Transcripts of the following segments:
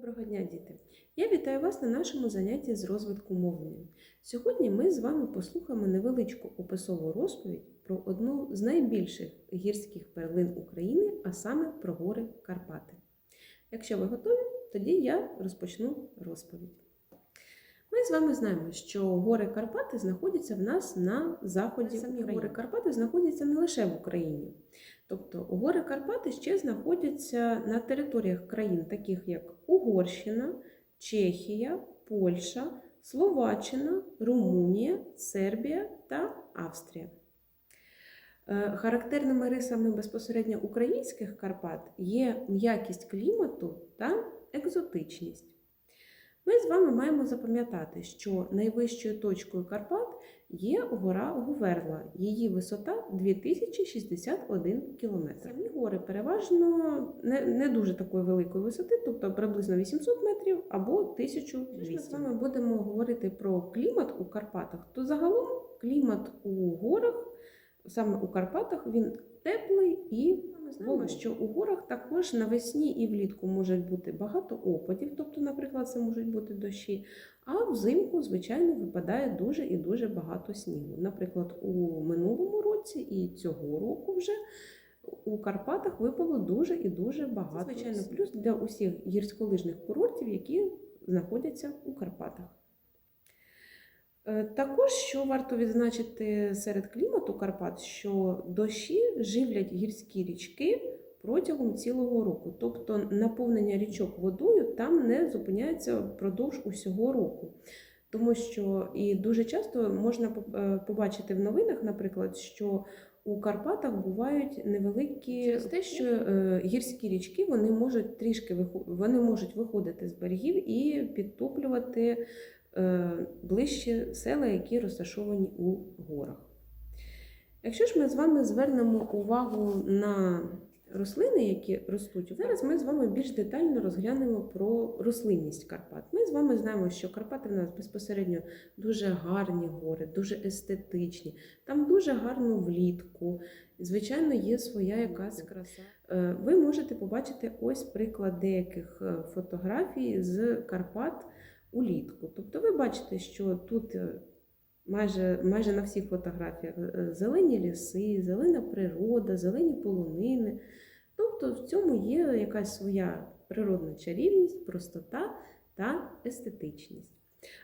Доброго дня, діти! Я вітаю вас на нашому занятті з розвитку мовлення. Сьогодні ми з вами послухаємо невеличку описову розповідь про одну з найбільших гірських перлин України, а саме про гори Карпати. Якщо ви готові, тоді я розпочну розповідь. Ми з вами знаємо, що гори Карпати знаходяться в нас на заході. Самі України. гори Карпати знаходяться не лише в Україні. Тобто гори Карпати ще знаходяться на територіях країн, таких як Угорщина, Чехія, Польща, Словаччина, Румунія, Сербія та Австрія. Е, Характерними рисами безпосередньо українських Карпат є м'якість клімату та екзотичність. Ми з вами маємо запам'ятати, що найвищою точкою Карпат є гора Гуверла. Її висота 2061 км. Самі гори переважно не, не дуже такої великої висоти, тобто приблизно 800 метрів або 1200. Якщо ми з вами будемо говорити про клімат у Карпатах, то загалом клімат у горах, саме у Карпатах, він теплий і ми знаємо, що у горах також навесні і влітку може бути багато опадів, тобто, наприклад, це можуть бути дощі. А взимку, звичайно, випадає дуже і дуже багато снігу. Наприклад, у минулому році і цього року вже у Карпатах випало дуже і дуже багато. Це, звичайно, плюс для усіх гірськолижних курортів, які знаходяться у Карпатах. Е, Також, що варто відзначити серед клімату Карпат, що дощі живлять гірські річки протягом цілого року. Тобто наповнення річок водою там не зупиняється впродовж усього року. Тому що і дуже часто можна е, побачити в новинах, наприклад, що у Карпатах бувають невеликі те, що е, гірські річки вони можуть трішки вони можуть виходити з берегів і підтоплювати ближче села, які розташовані у горах. Якщо ж ми з вами звернемо увагу на рослини, які ростуть, зараз ми з вами більш детально розглянемо про рослинність Карпат. Ми з вами знаємо, що Карпати в нас безпосередньо дуже гарні гори, дуже естетичні, там дуже гарно влітку. Звичайно, є своя якась краса. Е, Ви можете побачити ось приклад деяких е, фотографій з Карпат улітку. Тобто ви бачите, що тут е, майже, майже на всіх фотографіях е, зелені ліси, зелена природа, зелені полонини. Тобто в цьому є якась своя природна чарівність, простота та естетичність.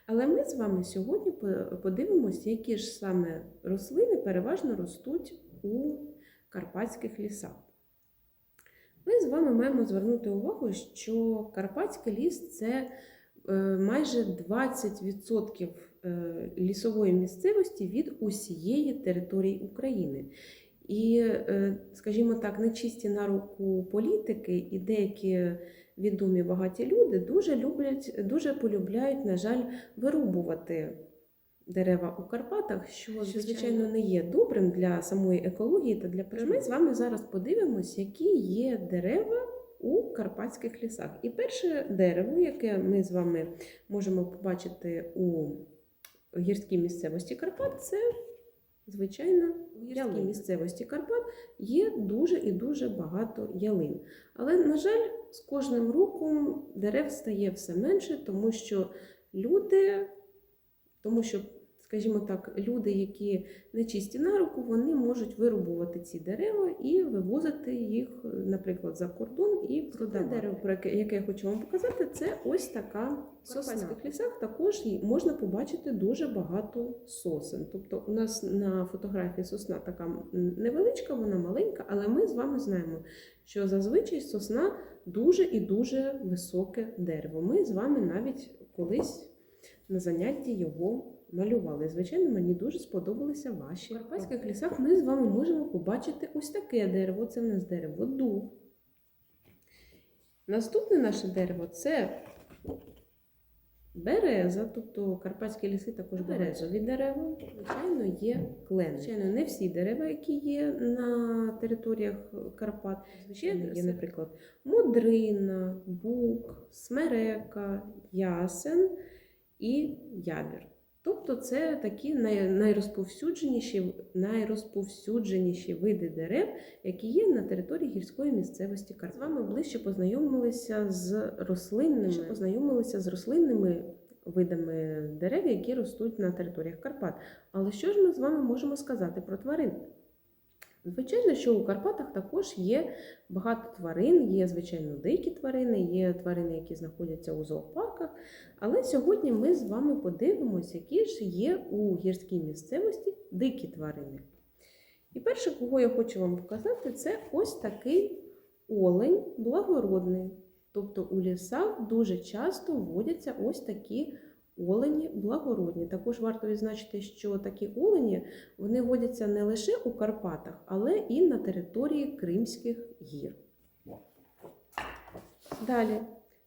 Але ми з вами сьогодні подивимося, які ж саме рослини переважно ростуть у карпатських лісах. Ми з вами маємо звернути увагу, що карпатський ліс це е, майже 20% е, лісової місцевості від усієї території України. І, е, скажімо так, нечисті на руку політики і деякі відомі багаті люди дуже люблять, дуже полюбляють, на жаль, вирубувати дерева у Карпатах, що, звичайно, не є добрим для самої екології та для природи. Ми з вами зараз подивимось, які є дерева карпатських лісах. І перше дерево, яке ми з вами можемо побачити у гірській місцевості Карпат, це звичайно у гірській місцевості Карпат є дуже і дуже багато ялин. Але, на жаль, з кожним роком дерев стає все менше, тому що люди, тому що, скажімо так, люди, які нечисті на руку, вони можуть вирубувати ці дерева і вивозити їх, наприклад, за кордон і продавати. Дерево, про яке, яке я хочу вам показати, це ось така. В карпатських лісах також можна побачити дуже багато сосен. Тобто у нас на фотографії сосна така невеличка, вона маленька, але ми з вами знаємо, що зазвичай сосна дуже і дуже високе дерево. Ми з вами навіть колись на занятті його малювали. Звичайно, мені дуже сподобалися ваші. В карпатських лісах ми з вами можемо побачити ось таке дерево. Це в нас дерево дуб. Наступне наше дерево це береза, тобто карпатські ліси також березові дерева. Звичайно, є клен. Звичайно, не всі дерева, які є на територіях Карпат. Звичайно, є, наприклад, модрина, бук, смерека, ясен і ябір. Тобто це такі найрозповсюдженіші, найрозповсюдженіші види дерев, які є на території гірської місцевості Карпат. З вами ближче познайомилися з рослинними, познайомилися з рослинними видами дерев, які ростуть на територіях Карпат. Але що ж ми з вами можемо сказати про тварин? Звичайно, що у Карпатах також є багато тварин, є, звичайно, дикі тварини, є тварини, які знаходяться у зоопарках. Але сьогодні ми з вами подивимося, які ж є у гірській місцевості дикі тварини. І перше, кого я хочу вам показати, це ось такий олень благородний. Тобто у лісах дуже часто водяться ось такі олені благородні. Також варто відзначити, що такі олені вони водяться не лише у Карпатах, але і на території Кримських гір. Далі,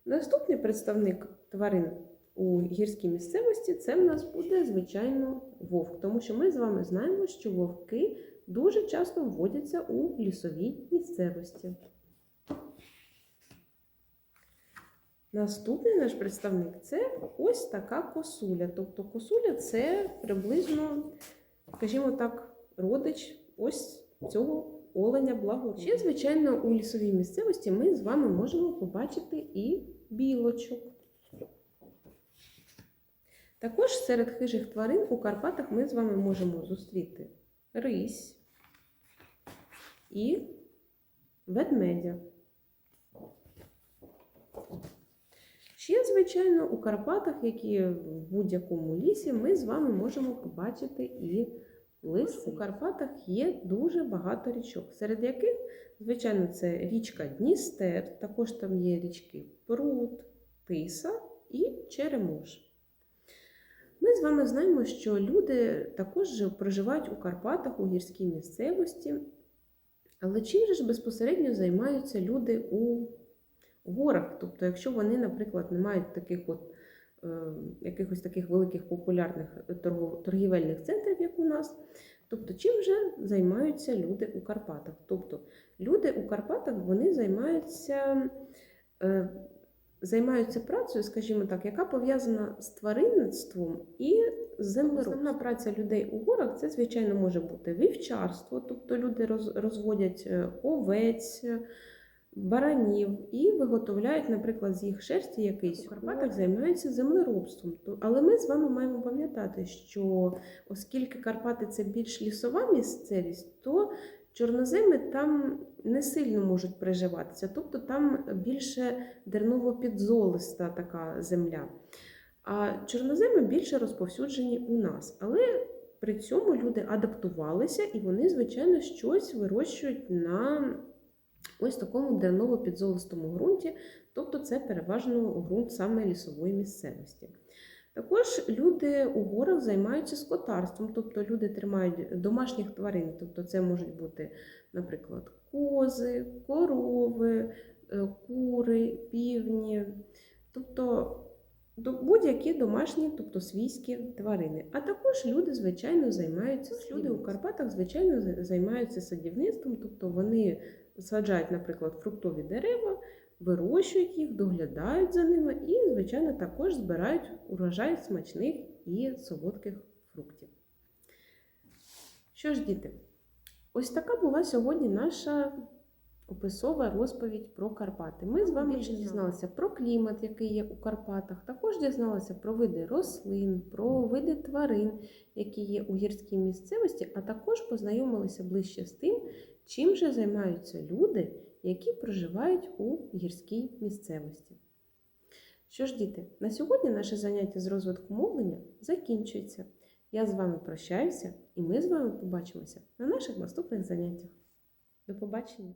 наступний представник тварин у гірській місцевості це в нас буде, звичайно, вовк, тому що ми з вами знаємо, що вовки дуже часто вводяться у лісовій місцевості. Наступний наш представник це ось така косуля. Тобто косуля це приблизно, скажімо так, родич ось цього оленя благородного. Ще, звичайно, у лісовій місцевості ми з вами можемо побачити і білочок. Також серед хижих тварин у Карпатах ми з вами можемо зустріти рись і ведмедя. Ще, звичайно, у Карпатах, як і в будь-якому лісі, ми з вами можемо побачити і лиси. У Карпатах є дуже багато річок, серед яких, звичайно, це річка Дністер, також там є річки Прут, Тиса і Черемош. Ми з вами знаємо, що люди також проживають у Карпатах, у гірській місцевості. Але чим же ж безпосередньо займаються люди у горах? Тобто, якщо вони, наприклад, не мають таких от, е, якихось таких великих популярних торгов- торгівельних центрів, як у нас, тобто чим же займаються люди у Карпатах? Тобто люди у Карпатах вони займаються. е, Займаються працею, скажімо так, яка пов'язана з тваринництвом і землеробством. Основна праця людей у горах це, звичайно, може бути вівчарство, тобто люди розводять е, овець, е, баранів і виготовляють, наприклад, з їх шерсті якийсь. У Карпатах займаються землеробством. Але ми з вами маємо пам'ятати, що оскільки Карпати це більш лісова місцевість, то чорноземи там не сильно можуть приживатися, тобто там більше дерново-підзолиста така земля. А чорноземи більше розповсюджені у нас. Але при цьому люди адаптувалися і вони, звичайно, щось вирощують на ось такому дерново-підзолистому ґрунті, тобто це переважно ґрунт саме лісової місцевості. Також люди у горах займаються скотарством, тобто люди тримають домашніх тварин, тобто це можуть бути, наприклад, кози, корови, е, кури, півні, тобто будь-які домашні, тобто свійські тварини. А також люди, звичайно, займаються люди у Карпатах, звичайно, займаються садівництвом, тобто вони саджають, наприклад, фруктові дерева, вирощують їх, доглядають за ними і, звичайно, також збирають урожай смачних і солодких фруктів. Що ж, діти, ось така була сьогодні наша описова розповідь про Карпати. Ми з вами більше дізналися про клімат, який є у Карпатах. Також дізналися про види рослин, про види тварин, які є у гірській місцевості, а також познайомилися ближче з тим, чим же займаються люди, які проживають у гірській місцевості. Що ж, діти, на сьогодні наше заняття з розвитку мовлення закінчується. Я з вами прощаюся, і ми з вами побачимося на наших наступних заняттях. До побачення!